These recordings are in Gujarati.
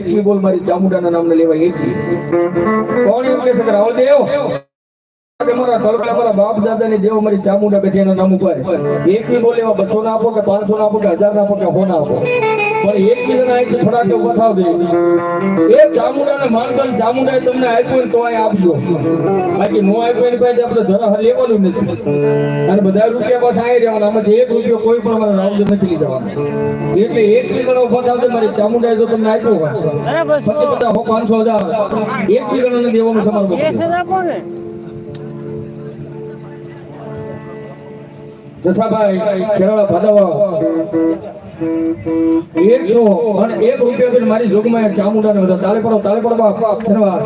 એકવી બોલ મારી ચામુંડાના નામને લેવાય એકવી કોણ એવું કહેશે કે રાહુલ દેવ બાપ દાદાની દેવ મારી ચામુંડા બેઠી એના નામ ઉપર. એકવી બોલ, એવા બસો ના આપો કે પાંચસો ના આપો કે હજાર ના આપો કે સો ના આપો? પણ એકવી જણા એક ફટાકે ઊભા થાવ દે. એ ચામુંડાને માનગણ ચામુંડાએ તમને આપ્યું ને તો આ આપજો. બાકી નો આપ્યું એની પાસે આપણે ધરા લેવાનું નથી. અને બધા રૂપિયા પાસે આવી જવાના આમાંથી એક રૂપિયો કોઈ પણ મારે રાઉન્ડ નથી લઈ જવાનો. એટલે એક ઊભા થાવ તો મારી ચામુંડાએ જો તમને આપ્યો હોય પછી બધા હો પાંચસો હજાર. એક વીઘાનો દેવાનું સમારંભ જસાભાઈ ખેરાળા ભાદાવા એકસો અને એક રૂપિયા બી મારી જોગમાં ચામુંડા ને બધા તાલે પડો તાલે પડો બાપ ધન્યવાદ.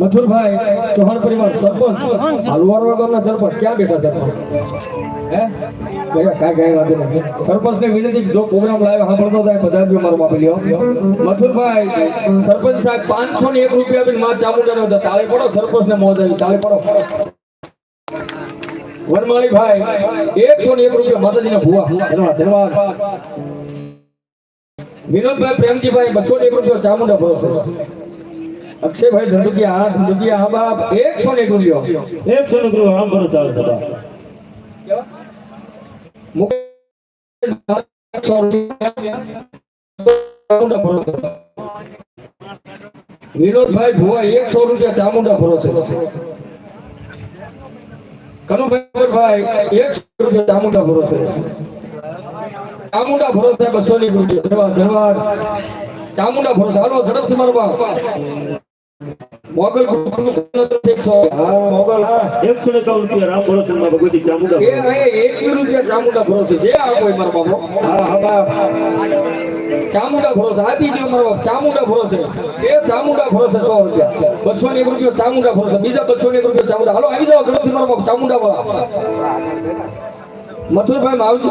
મથુરભાઈ ચૌહાણ પરિવાર સરપંચ. હલવારવા ગામના સરપંચ. ક્યાં બેઠા સરપંચ? હે? કયા કાંઈ કાંઈ વાંધો નહીં. સરપંચ ને વિનંતી જો પ્રોગ્રામ લાવે સાંભળતો થાય બધા જ મારો બાપી લ્યો. મથુરભાઈ સરપંચ સાહેબ પાંચસો ને એક રૂપિયા આપીને માં ચામુંડા ને તાળે પડો સરપંચ ને મોજ આવી. તાળે પડો. વનમાળી ભાઈ એકસો ને એક રૂપિયા માતાજીના ભુવા ધન્યવાદ ધન્યવાદ વિનોદભાઈ પ્રેમજીભાઈ બસો ને એક રૂપિયા ચામુંડા ભરોસે અક્ષયભાઈ ધંધુકિયા હા ધંધુકિયા હા બાપ એકસો ને એક રૂપિયો એકસો ને કિલો આમ ભરો ચાલે સદા મુકેશ સો રૂપિયા ચામુંડા ભરોસે વિનોદભાઈ ભુવા એકસો રૂપિયા ચામુંડા ભરોસે કનુભાઈ ભાઈ એકસો રૂપિયા ચામુંડા ભરોસે. ચામુંડા ભરોસે બસો ની રૂપિયા ધન્યવાદ ધન્યવાદ. ચામુંડા ભરોસે. હાલો ઝડપથી મારો બાપ. મોગલ એકસો ને ચૌદ રૂપિયા રામ ભરો ભગવતી ચામુંડા એક રૂપિયા ચામુંડા ભરોસે. જે આ કોઈ મારો બાપો હા હા બાપ. ચામુંડા ભરોસે. આપી દો મારો બાપ, ચામુંડા ભરોસે. એ ચામુંડા ભરોસે સો રૂપિયા. બસો ને એક રૂપિયો ચામુંડા ભરોસે. બીજા બસો ને એક રૂપિયો ચામુંડા. હાલો, આવી જાઓ ઝડપથી મારો ચામુંડા વાળા. મથુરભાઈ માવજી.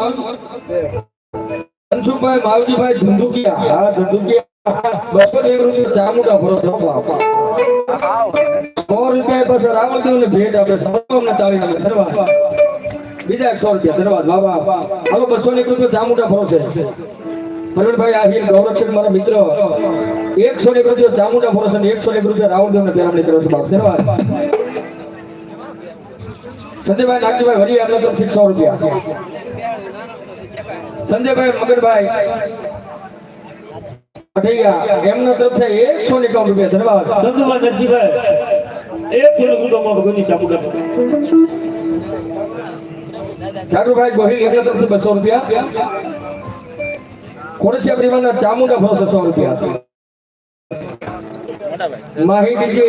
ધનસુખભાઈ માવજીભાઈ ધંધુકિયા. હા, ધંધુકિયા. બસો ને એક રૂપિયો ચામુંડા ભરોસે. સો રૂપિયા પાસે રાવણદેવ ને ભેટ આપે. સર્વમ ને તાળી નાખે ધન્યવાદ. બીજા એકસો રૂપિયા. ધન્યવાદ. બાબા હાલો, બસો ને એક રૂપિયા ચામુંડા ભરોસે. પ્રવીણભાઈ આહિર ગૌરક્ષક મારા મિત્ર. એકસો એક રૂપિયા ચામુંડા ભરોસે ને એકસો એક રૂપિયા રાહુલ દેવને પેરામણી કરો છે બાપ. ધન્યવાદ. સંજયભાઈ નાગજીભાઈ વરી આપણા તરફથી સો રૂપિયા. સંજયભાઈ મગનભાઈ પઠૈયા એમના તરફથી એકસો ને એકાવન રૂપિયા. ધન્યવાદ. સંતુમાં નરસિંહભાઈ. એકસો ને કિલો માં ચામુંડા જાગરુભાઈ ગોહિલ એમના તરફથી બસો રૂપિયા. ખોરસિયા પરિવારના ચામુંડા ભરોસે સો રૂપિયા માહિતી જે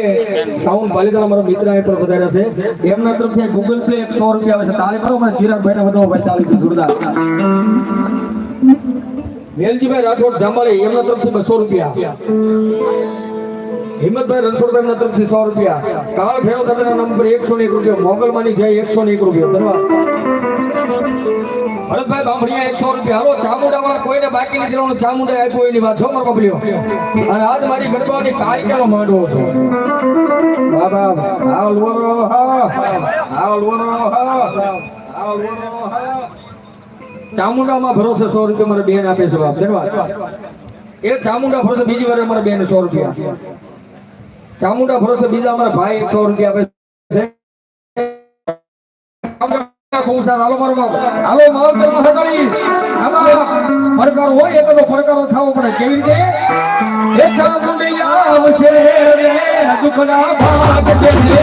સાઉન્ડ પાલિકાના મારો મિત્ર પર વધાર્યા છે એમના તરફથી ગૂગલ પે એક સો રૂપિયા આવે છે તાળી મારો મને ચિરાગભાઈ વેલજીભાઈ રાઠોડ જાંબાળી એમના તરફથી બસો રૂપિયા હિંમતભાઈ રણછોડભાઈ તરફથી સો રૂપિયા કાળ ફેરો દાદાના નંબર એકસો ને મોગલમાની જય એકસો ને એક રૂપિયા ભરતભાઈ બામણીયા એકસો રૂપિયા હાલો, ચામુંડામાં કોઈને બાકી નથી રહેવાનું ચામુંડા આપ્યું એની વાત છો મારો અને આજ મારી ગરબાની કાયકાનો માંડવો છો. બાબા આવ લોરો હા આવ લોરો હા આવ લોરો હા. ચામુંડામાં ભરોસે સો રૂપિયા મારે બેન આપે છે, બાપ, ધન્યવાદ. એ ચામુંડા ભરોસે બીજી વાર અમારા બેન સો રૂપિયા. ચામુંડા ભરોસે બીજા અમારા ભાઈ એકસો રૂપિયા આપે ખુશાલ હાલો મારો બાપ હાલો માવતરમાં સગાડી આમાં પડકાર હોય એક તો પડકારો થવો પડે કેવી રીતે એ ચામુંડી આવશે રે દુખના ભાગ છે રે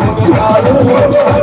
我的祖国我。